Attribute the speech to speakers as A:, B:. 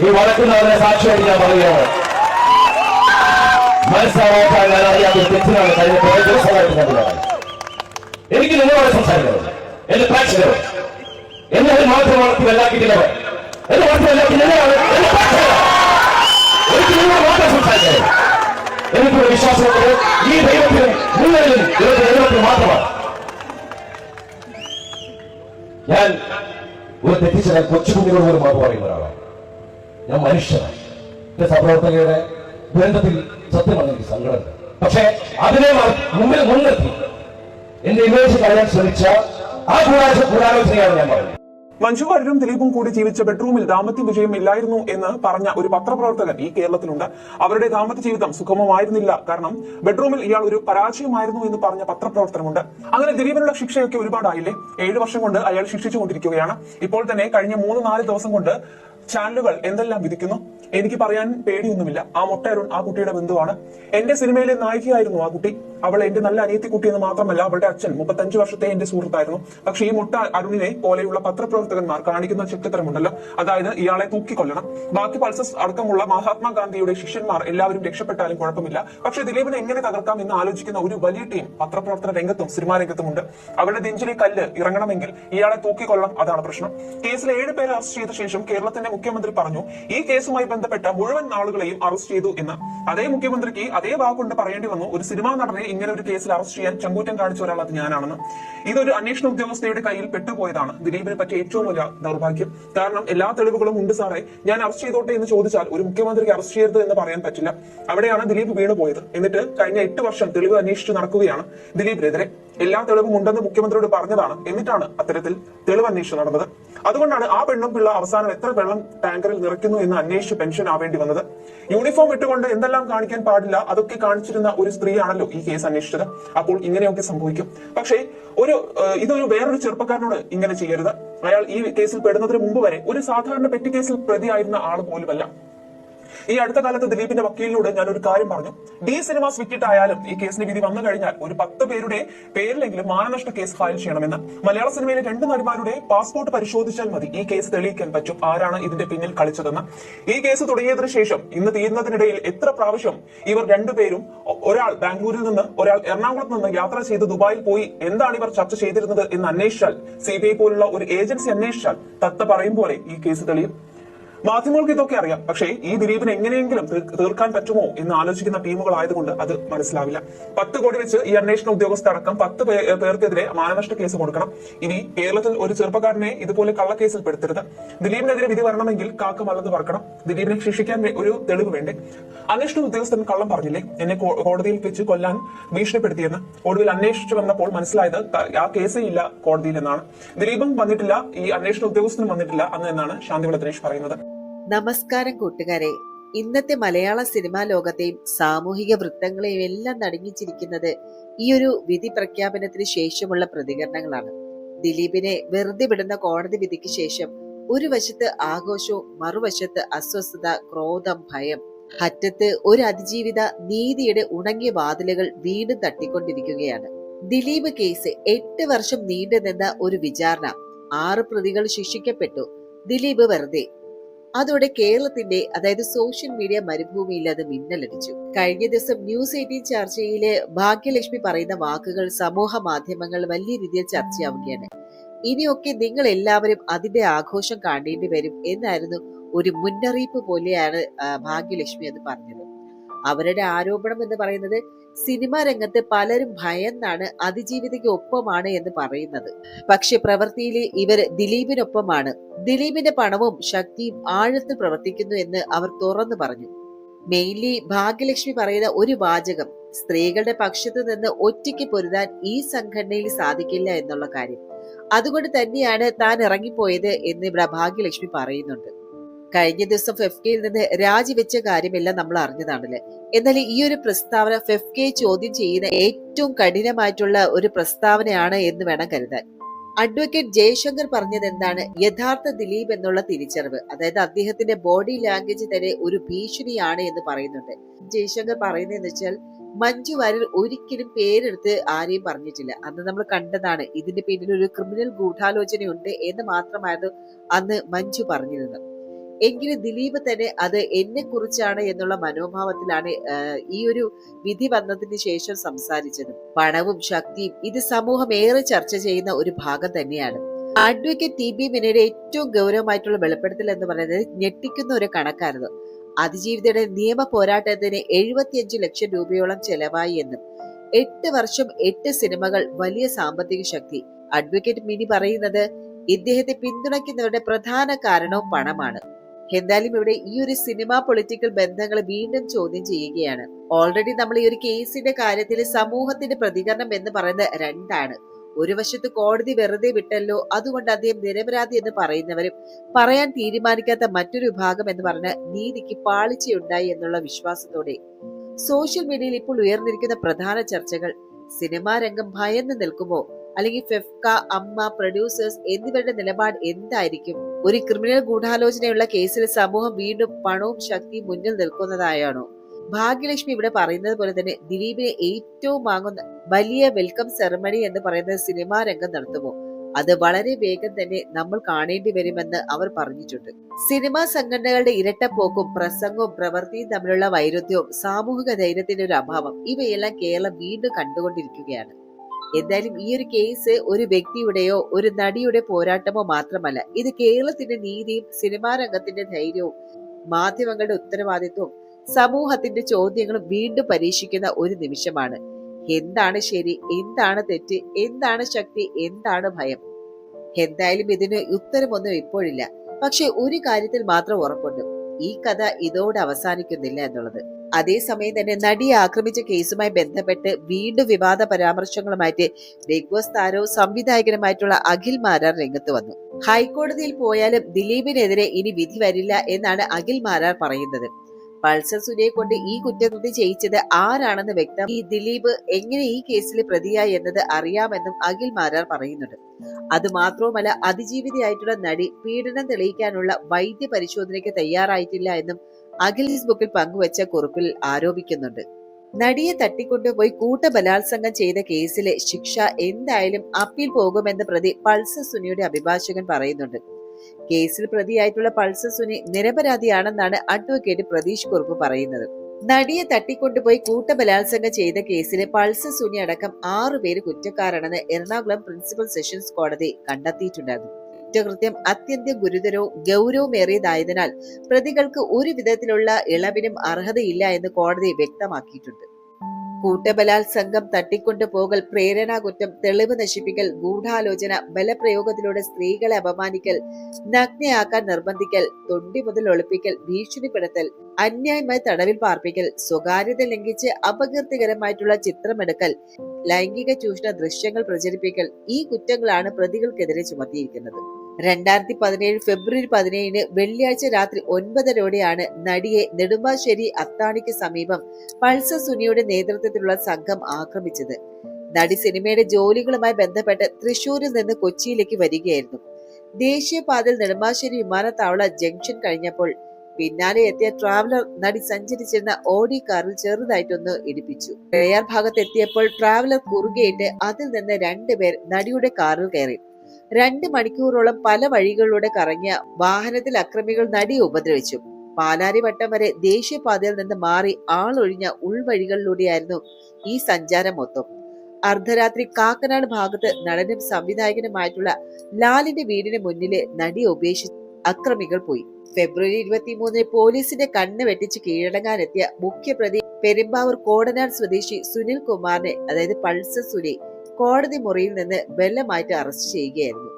A: ഈ വഴക്കുന്നതിനെ സാക്ഷിയായിട്ട് ഞാൻ പറയുകയാണ് മനസ്സിലാവാത്ത ഞാൻ അറിയാത്ത ഒരു തെറ്റിനാണ് കഴിഞ്ഞ കുറെ ദിവസമായിട്ട് കണ്ടത് എനിക്ക് നിങ്ങളോട് സംസാരിക്കുന്നത് എന്റെ പ്രേക്ഷകരോട് എന്നെ ഒരു മാത്രം വളർത്തി വല്ലാക്കിക്കുന്നവർ എന്നെ വളർത്തി വല്ലാക്കി നിങ്ങളാണ് എന്റെ പ്രേക്ഷകർ എനിക്ക് നിങ്ങളോട് മാത്രം സംസാരിക്കുന്നത് എനിക്കൊരു വിശ്വാസമുള്ളത് ഈ ദൈവത്തിനും നിങ്ങളിലും ഇവരുടെ ദൈവത്തിനും മാത്രമാണ് ഞാൻ ഒരു തെറ്റിച്ച കൊച്ചുകുഞ്ഞിനോട് പോലും മാപ്പ് പറയുന്ന ഒരാളാണ് ഞാൻ മനുഷ്യനാണ് എന്റെ സഹപ്രവർത്തകരുടെ ദുരന്തത്തിൽ സത്യമാണ് എനിക്ക് സങ്കടം. പക്ഷേ അതിനെ മുമ്പിൽ മുൻനിർത്തി. എന്റെ ഇമേജ് കളയാൻ ശ്രമിച്ച ആ കൂടാശ കൂടാലോചനയാണ് ഞാൻ പറയുന്നത്.
B: മഞ്ജു വാര്യരും ദിലീപും കൂടി ജീവിച്ച ബെഡ്റൂമിൽ ദാമ്പത്യ വിജയം ഇല്ലായിരുന്നു എന്ന് പറഞ്ഞ ഒരു പത്രപ്രവർത്തകൻ ഈ കേരളത്തിലുണ്ട്. അവരുടെ ദാമ്പത്യ ജീവിതം സുഖമമായിരുന്നില്ല കാരണം ബെഡ്റൂമിൽ ഇയാൾ ഒരു പരാജയമായിരുന്നു എന്ന് പറഞ്ഞ പത്രപ്രവർത്തനമുണ്ട്. അങ്ങനെ ദിലീപിനുള്ള ശിക്ഷയൊക്കെ ഒരുപാടായില്ലേ? ഏഴു വർഷം കൊണ്ട് അയാൾ ശിക്ഷിച്ചുകൊണ്ടിരിക്കുകയാണ്. ഇപ്പോൾ തന്നെ കഴിഞ്ഞ മൂന്ന് നാല് ദിവസം കൊണ്ട് ചാനലുകൾ എന്തെല്ലാം വിധിക്കുന്നു? എനിക്ക് പറയാൻ പേടിയൊന്നുമില്ല. ആ മൊട്ടയരുൺ ആ കുട്ടിയുടെ ബന്ധുവാണ്. എന്റെ സിനിമയിലെ നായികയായിരുന്നു ആ കുട്ടി. അവൾ എന്റെ നല്ല അനിയത്തി കുട്ടി എന്ന് മാത്രമല്ല അവളുടെ അച്ഛൻ. മുപ്പത്തഞ്ച് വർഷത്തെ എന്റെ സുഹൃത്തായിരുന്നു. പക്ഷെ ഈ മുട്ട അരുണിനെ പോലെയുള്ള പത്രപ്രവർത്തകന്മാർ കാണിക്കുന്ന ചെറ്റത്തരമുണ്ടല്ലോ അതായത് ഇയാളെ തൂക്കിക്കൊല്ലണം. ബാക്കി പൾസസ് അടക്കമുള്ള മഹാത്മാഗാന്ധിയുടെ ശിഷ്യന്മാർ എല്ലാവരും രക്ഷപ്പെട്ടാലും കുഴപ്പമില്ല. പക്ഷെ ദിലീപിനെ എങ്ങനെ തകർക്കാം എന്ന് ആലോചിക്കുന്ന ഒരു വലിയ ടീം പത്രപ്രവർത്തന രംഗത്തും സിനിമാ രംഗത്തുമുണ്ട്. അവരുടെ നെഞ്ചിലെ കല്ല് ഇറങ്ങണമെങ്കിൽ ഇയാളെ തൂക്കിക്കൊള്ളണം അതാണ് പ്രശ്നം. കേസിൽ ഏഴ് പേരെ അറസ്റ്റ് ചെയ്ത ശേഷം കേരളത്തിന്റെ മുഖ്യമന്ത്രി പറഞ്ഞു ഈ കേസുമായി ബന്ധപ്പെട്ട മുഴുവൻ ആളുകളെയും അറസ്റ്റ് ചെയ്തു എന്ന്. അതേ മുഖ്യമന്ത്രിക്ക് അതേ വാക്കുകൊണ്ട് പറയേണ്ടി വന്നു. ഒരു സിനിമാ നടനെ ഇങ്ങനെ ഒരു കേസിൽ അറസ്റ്റ് ചെയ്യാൻ ചങ്കൂറ്റം കാണിച്ച ഒരാൾ അത് ഞാനാണെന്ന്. ഇതൊരു അന്വേഷണ ഉദ്യോഗസ്ഥയുടെ കയ്യിൽ പെട്ടുപോയതാണ്. ദിലീപിനെ പറ്റിയ ഏറ്റവും വലിയ ദൗർഭാഗ്യം. കാരണം എല്ലാ തെളിവുകളും ഉണ്ട് സാറേ. ഞാൻ അറസ്റ്റ് ചെയ്തോട്ടെ എന്ന് ചോദിച്ചാൽ ഒരു മുഖ്യമന്ത്രിക്ക് അറസ്റ്റ് ചെയ്യരുത് എന്ന് പറയാൻ പറ്റില്ല. അവിടെയാണ് ദിലീപ് വീണുപോയത്. എന്നിട്ട് കഴിഞ്ഞ എട്ട് വർഷം തെളിവ് അന്വേഷിച്ച് നടക്കുകയാണ് ദിലീപിനെതിരെ. എല്ലാ തെളിവും ഉണ്ടെന്ന് മുഖ്യമന്ത്രിയോട് പറഞ്ഞതാണ്. എന്നിട്ടാണ് അത്തരത്തിൽ തെളിവ് അന്വേഷണം നടന്നത്. അതുകൊണ്ടാണ് ആ പെണ്ണും പിള്ള അവസാനം എത്ര വെള്ളം ടാങ്കറിൽ നിറയ്ക്കുന്നു എന്ന് അന്വേഷിച്ച് പെൻഷൻ ആവേണ്ടി വന്നത്. യൂണിഫോം ഇട്ടുകൊണ്ട് എന്തെല്ലാം കാണിക്കാൻ പാടില്ല അതൊക്കെ കാണിച്ചിരുന്ന ഒരു സ്ത്രീയാണല്ലോ ഈ കേസ് അന്വേഷിച്ചത്. അപ്പോൾ ഇങ്ങനെയൊക്കെ സംഭവിക്കും. പക്ഷേ ഒരു ഇതൊരു വേറൊരു ചെറുപ്പക്കാരനോട് ഇങ്ങനെ ചെയ്യരുത്. അയാൾ ഈ കേസിൽ പെടുന്നതിന് മുമ്പ് വരെ ഒരു സാധാരണ പെറ്റി കേസിൽ പ്രതിയായിരുന്ന ആൾ പോലുമല്ല. ഈ അടുത്ത കാലത്ത് ദിലീപിന്റെ വക്കീലിനോട് ഞാൻ ഒരു കാര്യം പറഞ്ഞു. ഡി സിനിമാസ് വിറ്റിട്ടായാലും ഈ കേസിന് വിധി വന്നു കഴിഞ്ഞാൽ ഒരു പത്ത് പേരുടെ പേരിലെങ്കിലും മാനനഷ്ട കേസ് ഫയൽ ചെയ്യണമെന്ന് മലയാള സിനിമയിലെ രണ്ട് നടിമാരുടെ പാസ്പോർട്ട് പരിശോധിച്ചാൽ മതി. ഈ കേസ് തെളിയിക്കാൻ പറ്റും. ആരാണ് ഇതിന്റെ പിന്നിൽ കളിച്ചതെന്ന്. ഈ കേസ് തുടങ്ങിയതിനു ശേഷം ഇന്ന് തീരുന്നതിനിടയിൽ എത്ര പ്രാവശ്യം ഇവർ രണ്ടുപേരും ഒരാൾ ബാംഗ്ലൂരിൽ നിന്ന് ഒരാൾ എറണാകുളത്ത് നിന്ന് യാത്ര ചെയ്ത് ദുബായിൽ പോയി എന്താണ് ഇവർ ചർച്ച ചെയ്തിരുന്നത് എന്ന് അന്വേഷിച്ചാൽ സി പോലുള്ള ഒരു ഏജൻസി അന്വേഷിച്ചാൽ തത്ത പറയും പോലെ ഈ കേസ് തെളിയും. മാധ്യമങ്ങൾക്ക് ഇതൊക്കെ അറിയാം. പക്ഷേ ഈ ദിലീപിന് എങ്ങനെയെങ്കിലും തീർക്കാൻ പറ്റുമോ എന്ന് ആലോചിക്കുന്ന ടീമുകൾ ടീമുകളായതുകൊണ്ട് അത് മനസ്സിലാവില്ല. പത്ത് കോടി വെച്ച് ഈ അന്വേഷണ ഉദ്യോഗസ്ഥ അടക്കം പത്ത് പേർക്കെതിരെ മാനനഷ്ട കേസ് കൊടുക്കണം. ഇനി കേരളത്തിൽ ഒരു ചെറുപ്പക്കാരനെ ഇതുപോലെ കള്ളക്കേസിൽ പെടുത്തരുത്. ദിലീപിനെതിരെ വിധി വരണമെങ്കിൽ കാക്ക മലന്ന് പറക്കണം ദിലീപിനെ ശിക്ഷിക്കാൻ ഒരു തെളിവ് വേണ്ടേ? അന്വേഷണ ഉദ്യോഗസ്ഥൻ കള്ളം പറഞ്ഞില്ലേ? എന്നെ കോടതിയിൽ വെച്ച് കൊല്ലാൻ ഭീഷണിപ്പെടുത്തിയെന്ന്. ഒടുവിൽ അന്വേഷിച്ചു വന്നപ്പോൾ മനസ്സിലായത് ആ കേസേ ഇല്ല കോടതിയിൽ എന്നാണ്. ദിലീപും വന്നിട്ടില്ല ഈ അന്വേഷണ ഉദ്യോഗസ്ഥനും വന്നിട്ടില്ല അന്ന് എന്നാണ് ശാന്തിവിള ദിനേശ് പറയുന്നത്.
C: നമസ്കാരം കൂട്ടുകാരെ. ഇന്നത്തെ മലയാള സിനിമാ ലോകത്തെയും സാമൂഹിക വൃത്തങ്ങളെയും എല്ലാം നടുങ്ങിച്ചിരിക്കുന്നത് ഈ ഒരു വിധി പ്രഖ്യാപനത്തിന് ശേഷമുള്ള പ്രതികരണങ്ങളാണ്. ദിലീപിനെ വെറുതെ വിടുന്ന കോടതി വിധിക്ക് ശേഷം ഒരു വശത്ത് ആഘോഷവും മറുവശത്ത് അസ്വസ്ഥത ക്രോധം ഭയം അറ്റത്ത് ഒരു അതിജീവിത നീതിയുടെ ഉണങ്ങിയ വാതിലുകൾ വീണ്ടും തട്ടിക്കൊണ്ടിരിക്കുകയാണ്. ദിലീപ് കേസ് എട്ട് വർഷം നീണ്ടുനിന്ന ഒരു വിചാരണ. ആറ് പ്രതികൾ ശിക്ഷിക്കപ്പെട്ടു. ദിലീപ് വെറുതെ അതോടെ കേരളത്തിന്റെ അതായത് സോഷ്യൽ മീഡിയ മരുഭൂമിയിൽ അത് മിന്നലടിച്ചു. കഴിഞ്ഞ ദിവസം ന്യൂസ് എയ്റ്റീൻ ചർച്ചയിൽ ഭാഗ്യലക്ഷ്മി പറയുന്ന വാക്കുകൾ സമൂഹ മാധ്യമങ്ങൾ വലിയ രീതിയിൽ ചർച്ചയാവുകയാണ്. ഇനിയൊക്കെ നിങ്ങൾ എല്ലാവരും അതിന്റെ ആഘോഷം കാണേണ്ടി വരും എന്നായിരുന്നു ഒരു മുന്നറിയിപ്പ് പോലെയാണ് ഭാഗ്യലക്ഷ്മി അത് പറഞ്ഞത്. അവരുടെ ആരോപണം എന്ന് പറയുന്നത് സിനിമാ രംഗത്ത് പലരും ഭയന്നാണ് അതിജീവിതയ്ക്ക് ഒപ്പമാണ് എന്ന് പറയുന്നത്. പക്ഷെ പ്രവൃത്തിയിൽ ഇവർ ദിലീപിനൊപ്പമാണ്. ദിലീപിന്റെ പണവും ശക്തിയും ആഴത്തിൽ പ്രവർത്തിക്കുന്നു എന്ന് അവർ തുറന്നു പറഞ്ഞു. മെയിൻലി ഭാഗ്യലക്ഷ്മി പറയുന്ന ഒരു വാചകം സ്ത്രീകളുടെ പക്ഷത്തു നിന്ന് ഒറ്റയ്ക്ക് പൊരുതാൻ ഈ സംഘടനയിൽ സാധിക്കില്ല എന്നുള്ള കാര്യം. അതുകൊണ്ട് തന്നെയാണ് താൻ ഇറങ്ങിപ്പോയത് എന്ന് ഇവിടെ ഭാഗ്യലക്ഷ്മി പറയുന്നുണ്ട്. കഴിഞ്ഞ ദിവസം ഫെഫ്കയിൽ നിന്ന് രാജിവെച്ച കാര്യമെല്ലാം നമ്മൾ അറിഞ്ഞതാണല്ലേ? എന്നാൽ ഈ ഒരു പ്രസ്താവന ഫെഫ്കയെ ചോദ്യം ചെയ്യുന്ന ഏറ്റവും കഠിനമായിട്ടുള്ള ഒരു പ്രസ്താവനയാണ് എന്ന് വേണം കരുതാൻ. അഡ്വക്കേറ്റ് ജയശങ്കർ പറഞ്ഞത് എന്താണ്? യഥാർത്ഥ ദിലീപ് എന്നുള്ള തിരിച്ചറിവ് അതായത് അദ്ദേഹത്തിന്റെ ബോഡി ലാംഗ്വേജ് തന്നെ ഒരു ഭീഷണിയാണ് എന്ന് പറയുന്നുണ്ട്. ജയശങ്കർ പറയുന്നതെന്ന് വെച്ചാൽ മഞ്ജു വാര്യർ ഒരിക്കലും പേരെടുത്ത് ആരെയും പറഞ്ഞിട്ടില്ല. അന്ന് നമ്മൾ കണ്ടതാണ് ഇതിന്റെ പിന്നിൽ ഒരു ക്രിമിനൽ ഗൂഢാലോചനയുണ്ട് എന്ന് മാത്രമായിരുന്നു അന്ന് മഞ്ജു പറഞ്ഞിരുന്നത്. എങ്കിലും ദിലീപ് തന്നെ അത് എന്നെ കുറിച്ചാണ് എന്നുള്ള മനോഭാവത്തിലാണ് ഈ ഒരു വിധി വന്നതിന് ശേഷം സംസാരിച്ചത്. പണവും ശക്തിയും ഇത് സമൂഹം ഏറെ ചർച്ച ചെയ്യുന്ന ഒരു ഭാഗം തന്നെയാണ്. അഡ്വക്കേറ്റ് ടി ബി മിനയുടെ ഏറ്റവും ഗൗരവമായിട്ടുള്ള വെളിപ്പെടുത്തൽ എന്ന് പറയുന്നത് ഞെട്ടിക്കുന്ന ഒരു കണക്കായിരുന്നു. അതിജീവിതയുടെ നിയമ പോരാട്ടത്തിന് എഴുപത്തിയഞ്ച് ലക്ഷം രൂപയോളം ചെലവായി എന്നും. എട്ട് വർഷം എട്ട് സിനിമകൾ വലിയ സാമ്പത്തിക ശക്തി. അഡ്വക്കേറ്റ് മിനി പറയുന്നത് ഇദ്ദേഹത്തെ പിന്തുണയ്ക്കുന്നവരുടെ പ്രധാന കാരണവും പണമാണ്. എന്തായാലും ഇവിടെ ഈ ഒരു സിനിമ പൊളിറ്റിക്കൽ ബന്ധങ്ങൾ വീണ്ടും ചോദ്യം ചെയ്യുകയാണ്. ഓൾറെഡി നമ്മൾ ഈ ഒരു കേസിന്റെ കാര്യത്തിൽ സമൂഹത്തിന്റെ പ്രതികരണം എന്ന് പറയുന്നത് രണ്ടാണ്. ഒരു വശത്ത് കോടതി വെറുതെ വിട്ടല്ലോ അതുകൊണ്ട് അദ്ദേഹം നിരപരാധി എന്ന് പറയുന്നവരും പറയാൻ തീരുമാനിക്കാത്ത മറ്റൊരു വിഭാഗം എന്ന് പറഞ്ഞ നീതിക്ക് പാളിച്ചയുണ്ടായി എന്നുള്ള വിശ്വാസത്തോടെ. സോഷ്യൽ മീഡിയയിൽ ഇപ്പോൾ ഉയർന്നിരിക്കുന്ന പ്രധാന ചർച്ചകൾ സിനിമാ രംഗം ഭയന്ന് നിൽക്കുമോ അല്ലെങ്കിൽ ഫെഫ്ക അമ്മ പ്രൊഡ്യൂസേഴ്സ് എന്നിവരുടെ നിലപാട് എന്തായിരിക്കും? ഒരു ക്രിമിനൽ ഗൂഢാലോചനയുള്ള കേസിൽ സമൂഹം വീണ്ടും പണവും ശക്തിയും മുന്നിൽ നിൽക്കുന്നതായാണോ? ഭാഗ്യലക്ഷ്മി ഇവിടെ പറയുന്നത് പോലെ തന്നെ ദിലീപിനെ ഏറ്റവും വാങ്ങുന്ന വലിയ വെൽക്കം സെറമണി എന്ന് പറയുന്ന സിനിമാ രംഗം നടത്തുമോ? അത് വളരെ വേഗം തന്നെ നമ്മൾ കാണേണ്ടി വരുമെന്ന് അവർ പറഞ്ഞിട്ടുണ്ട്. സിനിമാ സംഘടനകളുടെ ഇരട്ടപ്പോക്കും പ്രസംഗവും പ്രവൃത്തിയും തമ്മിലുള്ള വൈരുദ്ധ്യവും സാമൂഹിക ധൈര്യത്തിന്റെ ഒരു അഭാവം ഇവയെല്ലാം കേരളം വീണ്ടും കണ്ടുകൊണ്ടിരിക്കുകയാണ്. എന്തായാലും ഈ ഒരു കേസ് ഒരു വ്യക്തിയുടെയോ ഒരു നടിയുടെ പോരാട്ടമോ മാത്രമല്ല ഇത് കേരളത്തിന്റെ നീതിയും സിനിമാ രംഗത്തിന്റെ ധൈര്യവും മാധ്യമങ്ങളുടെ ഉത്തരവാദിത്വവും സമൂഹത്തിന്റെ ചോദ്യങ്ങളും വീണ്ടും പരീക്ഷിക്കുന്ന ഒരു നിമിഷമാണ്. എന്താണ് ശരി എന്താണ് തെറ്റ് എന്താണ് ശക്തി എന്താണ് ഭയം? എന്തായാലും ഇതിന് ഉത്തരമൊന്നും ഇപ്പോഴില്ല. പക്ഷെ ഒരു കാര്യത്തിൽ മാത്രം ഉറപ്പുണ്ട്. ഈ കഥ ഇതോടെ അവസാനിക്കുന്നില്ല എന്നുള്ളത്. അതേസമയം തന്നെ നടിയെ ആക്രമിച്ച കേസുമായി ബന്ധപ്പെട്ട് വീണ്ടും വിവാദ പരാമർശങ്ങളുമായിട്ട് ബിഗ് താരവും സംവിധായകനുമായിട്ടുള്ള അഖിൽ മാരാർ രംഗത്ത് വന്നു. ഹൈക്കോടതിയിൽ പോയാലും ദിലീപിനെതിരെ ഇനി വിധി വരില്ല എന്നാണ് അഖിൽ മാരാർ പറയുന്നത്. പൾസർ സുനിയെ കൊണ്ട് ഈ കുറ്റകൃത്യം ചെയ്യിച്ചത് ആരാണെന്ന് വ്യക്തം ഈ ദിലീപ് എങ്ങനെ ഈ കേസിൽ പ്രതിയായി എന്നത് അറിയാമെന്നും അഖിൽ മാരാർ പറയുന്നുണ്ട്. അത് മാത്രവുമല്ല അതിജീവിതയായിട്ടുള്ള നടി പീഡനം തെളിയിക്കാനുള്ള വൈദ്യ പരിശോധനയ്ക്ക് തയ്യാറായിട്ടില്ല എന്നും അഖിൽ ബുക്കിൽ പങ്കുവച്ച കുറിപ്പിൽ ആരോപിക്കുന്നുണ്ട്. നടിയെ തട്ടിക്കൊണ്ടുപോയി കൂട്ടബലാത്സംഗം ചെയ്ത കേസിലെ ശിക്ഷ എന്തായാലും അപ്പീൽ പോകുമെന്ന് പ്രതി പൾസർ സുനിയുടെ അഭിഭാഷകൻ പറയുന്നുണ്ട്. കേസിൽ പ്രതിയായിട്ടുള്ള പൾസർ സുനി നിരപരാധിയാണെന്നാണ് അഡ്വക്കേറ്റ് പ്രതീഷ് കുറുപ്പ് പറയുന്നത്. നടിയെ തട്ടിക്കൊണ്ടുപോയി കൂട്ടബലാത്സംഗം ചെയ്ത കേസിലെ പൾസർ സുനി അടക്കം ആറുപേര് കുറ്റക്കാരാണെന്ന് എറണാകുളം പ്രിൻസിപ്പൽ സെഷൻസ് കോടതി കണ്ടെത്തിയിട്ടുണ്ടായിരുന്നു. കുറ്റകൃത്യം അത്യന്തം ഗുരുതരവും ഗൗരവമേറിയതായതിനാൽ പ്രതികൾക്ക് ഒരു വിധത്തിലുള്ള ഇളവിനും അർഹതയില്ല എന്ന് കോടതി വ്യക്തമാക്കിയിട്ടുണ്ട്. കൂട്ടബലാത്സംഗം പ്രേരണാ കുറ്റം തെളിവ് നശിപ്പിക്കൽ ഗൂഢാലോചന ബലപ്രയോഗത്തിലൂടെ സ്ത്രീകളെ അപമാനിക്കൽ നഗ്നയാക്കാൻ നിർബന്ധിക്കൽ തൊണ്ടി മുതൽ ഒളിപ്പിക്കൽ ഭീഷണിപ്പെടുത്തൽ അന്യായമായി തടവിൽ പാർപ്പിക്കൽ സ്വകാര്യത ലംഘിച്ച് അപകീർത്തികരമായിട്ടുള്ള ചിത്രമെടുക്കൽ ലൈംഗിക ചൂഷണ ദൃശ്യങ്ങൾ പ്രചരിപ്പിക്കൽ ഈ കുറ്റങ്ങളാണ് പ്രതികൾക്കെതിരെ ചുമത്തിയിരിക്കുന്നത്. രണ്ടായിരത്തി പതിനേഴ് ഫെബ്രുവരി പതിനേഴിന് വെള്ളിയാഴ്ച രാത്രി ഒൻപതരോടെയാണ് നടിയെ നെടുമ്പാശ്ശേരി അത്താണിക്ക് സമീപം പൾസർ സുനിയുടെ നേതൃത്വത്തിലുള്ള സംഘം ആക്രമിച്ചത്. നടി സിനിമയുടെ ജോലികളുമായി ബന്ധപ്പെട്ട് തൃശൂരിൽ നിന്ന് കൊച്ചിയിലേക്ക് വരികയായിരുന്നു. ദേശീയപാതയിൽ നെടുമ്പാശ്ശേരി വിമാനത്താവള ജംഗ്ഷൻ കഴിഞ്ഞപ്പോൾ പിന്നാലെ എത്തിയ ട്രാവലർ നടി സഞ്ചരിച്ചിരുന്ന ഓഡി കാറിൽ ചെറുതായിട്ടൊന്ന് ഇടിപ്പിച്ചു. പ്രയാർ ഭാഗത്ത് എത്തിയപ്പോൾ ട്രാവലർ കുറുകയിട്ട് അതിൽ നിന്ന് രണ്ടുപേർ നടിയുടെ കാറിൽ കയറി. രണ്ട് മണിക്കൂറോളം പല വഴികളിലൂടെ കറങ്ങിയ വാഹനത്തിൽ അക്രമികൾ നടിയെ ഉപദ്രവിച്ചു. പാലാരിവട്ടം വരെ ദേശീയപാതയിൽ നിന്ന് മാറി ആളൊഴിഞ്ഞ ഉൾവഴികളിലൂടെയായിരുന്നു ഈ സഞ്ചാരം മൊത്തം. അർദ്ധരാത്രി കാക്കനാട് ഭാഗത്ത് നടനും സംവിധായകനുമായിട്ടുള്ള ലാലിന്റെ വീടിന് മുന്നിലെ നടിയെ ഉപേക്ഷിച്ച് അക്രമികൾ പോയി. ഫെബ്രുവരി ഇരുപത്തിമൂന്നിന് പോലീസിന്റെ കണ്ണ് വെട്ടിച്ച് കീഴടങ്ങാനെത്തിയ മുഖ്യപ്രതി പെരുമ്പാവൂർ കോടനാട് സ്വദേശി സുനിൽ കുമാറിനെ അതായത് പൾസർ സുനി കോടതി മുറിയിൽ നിന്ന് ബെല്ലമായിട്ട് അറസ്റ്റ് ചെയ്യുകയായിരുന്നു.